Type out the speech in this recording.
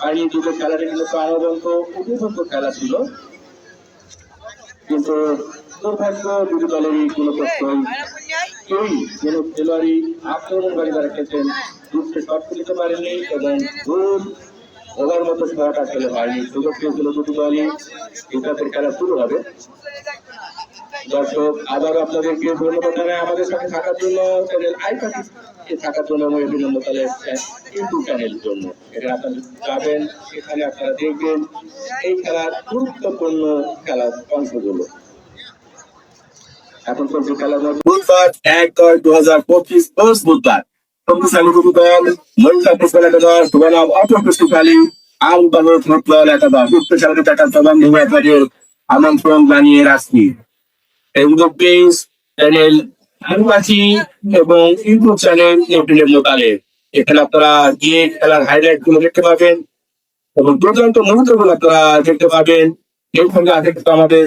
পানি যুগের খেলাটা কিন্তু প্রাণবন্ত উপভোগ্য খেলা ছিল। কিন্তু দুর্ভাগ্য, দুটি দলেরই কোনো প্রশ্নই কেউই কোন খেলোয়াড়ই আক্রমণকারী যারা খেলছেন দুধকে শট তুলতে পারেনি এবং গোল ওভার মতো শট আসলে হয়নি। সুযোগ পেয়েছিল দুটি দলই। ইতিহাসের খেলা শুরু হবে। দর্শক, আবারও আপনাদেরকে ধন্যবাদ জানাই আমাদের সাথে থাকার জন্য। চ্যানেল আই পাখি থাকার জন্য আমি অভিনন্দন তাহলে ইউটিউব চ্যানেলের জন্য। এখানে আপনারা যাবেন, সেখানে আপনারা দেখবেন এই খেলার গুরুত্বপূর্ণ খেলার অংশগুলো। এখন চলছে বুধবার এক দশ দু হাজার পঁচিশ বুধবার। আমন্ত্রণ জানিয়ে রাখছি। ফেসবুক পেজ চ্যানেল আদিবাসী এবং ইউটিউব চ্যানেল এপ্রিলের মোতালে এখানে আপনারা গিয়ে খেলার হাইলাইটগুলো দেখতে পাবেন এবং প্রধানত মুহূর্তগুলো আপনারা দেখতে পাবেন। এর সঙ্গে আছে আমাদের